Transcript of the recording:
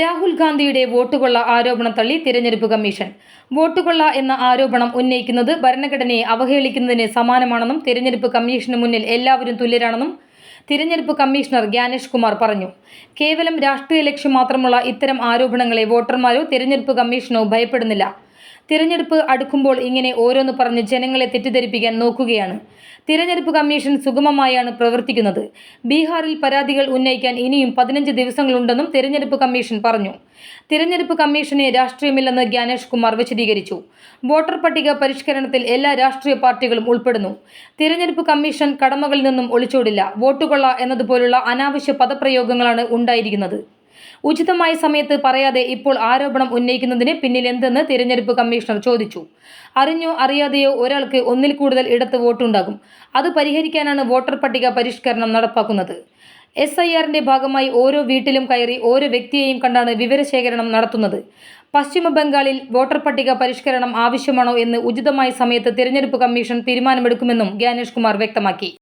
രാഹുൽ ഗാന്ധിയുടെ വോട്ടുകൊള്ള ആരോപണം തള്ളി തിരഞ്ഞെടുപ്പ് കമ്മീഷൻ. വോട്ടുകൊള്ള എന്ന ആരോപണം ഉന്നയിക്കുന്നത് ഭരണഘടനയെ അവഹേളിക്കുന്നതിന് സമാനമാണെന്നും തിരഞ്ഞെടുപ്പ് കമ്മീഷന് മുന്നിൽ എല്ലാവരും തുല്യരാണെന്നും തിരഞ്ഞെടുപ്പ് കമ്മീഷണർ ജ്ഞാനേഷ് കുമാർ പറഞ്ഞു. കേവലം രാഷ്ട്രീയ ലക്ഷ്യം മാത്രമുള്ള ഇത്തരം ആരോപണങ്ങളെ വോട്ടർമാരോ തിരഞ്ഞെടുപ്പ് കമ്മീഷനോ ഭയപ്പെടുന്നില്ല. തിരഞ്ഞെടുപ്പ് അടുക്കുമ്പോൾ ഇങ്ങനെ ഓരോന്ന് പറഞ്ഞ് ജനങ്ങളെ തെറ്റിദ്ധരിപ്പിക്കാൻ നോക്കുകയാണ്. തിരഞ്ഞെടുപ്പ് കമ്മീഷൻ സുഗമമായാണ് പ്രവർത്തിക്കുന്നത്. ബീഹാറിൽ പരാതികൾ ഉന്നയിക്കാൻ ഇനിയും പതിനഞ്ച് ദിവസങ്ങളുണ്ടെന്നും തിരഞ്ഞെടുപ്പ് കമ്മീഷൻ പറഞ്ഞു. തിരഞ്ഞെടുപ്പ് കമ്മീഷനെ രാഷ്ട്രീയമില്ലെന്ന് ജ്ഞാനേഷ് കുമാർ വിശദീകരിച്ചു. വോട്ടർ പട്ടിക പരിഷ്കരണത്തിൽ എല്ലാ രാഷ്ട്രീയ പാർട്ടികളും ഉൾപ്പെടുന്നു. തിരഞ്ഞെടുപ്പ് കമ്മീഷൻ കടമകളിൽ നിന്നും ഒളിച്ചോടില്ല. വോട്ടുകൊള്ള എന്നതുപോലുള്ള അനാവശ്യ പദപ്രയോഗങ്ങളാണ് ഉണ്ടായിരിക്കുന്നത്. ഉചിതമായ സമയത്ത് പറയാതെ ഇപ്പോൾ ആരോപണം ഉന്നയിക്കുന്നതിന് പിന്നിൽ എന്തെന്ന് തിരഞ്ഞെടുപ്പ് കമ്മീഷണർ ചോദിച്ചു. അറിഞ്ഞോ അറിയാതെയോ ഒരാൾക്ക് ഒന്നിൽ കൂടുതൽ ഇടത്ത് വോട്ടുണ്ടാകും. അത് പരിഹരിക്കാനാണ് വോട്ടർ പട്ടിക പരിഷ്കരണം നടപ്പാക്കുന്നത്. എസ് ഐ ആറിന്റെ ഭാഗമായി ഓരോ വീട്ടിലും കയറി ഓരോ വ്യക്തിയെയും കണ്ടാണ് വിവരശേഖരണം നടത്തുന്നത്. പശ്ചിമ ബംഗാളിൽ വോട്ടർ പട്ടിക പരിഷ്കരണം ആവശ്യമാണോ എന്ന് ഉചിതമായ സമയത്ത് തിരഞ്ഞെടുപ്പ് കമ്മീഷൻ തീരുമാനമെടുക്കുമെന്നും ജ്ഞാനേഷ് കുമാർ വ്യക്തമാക്കി.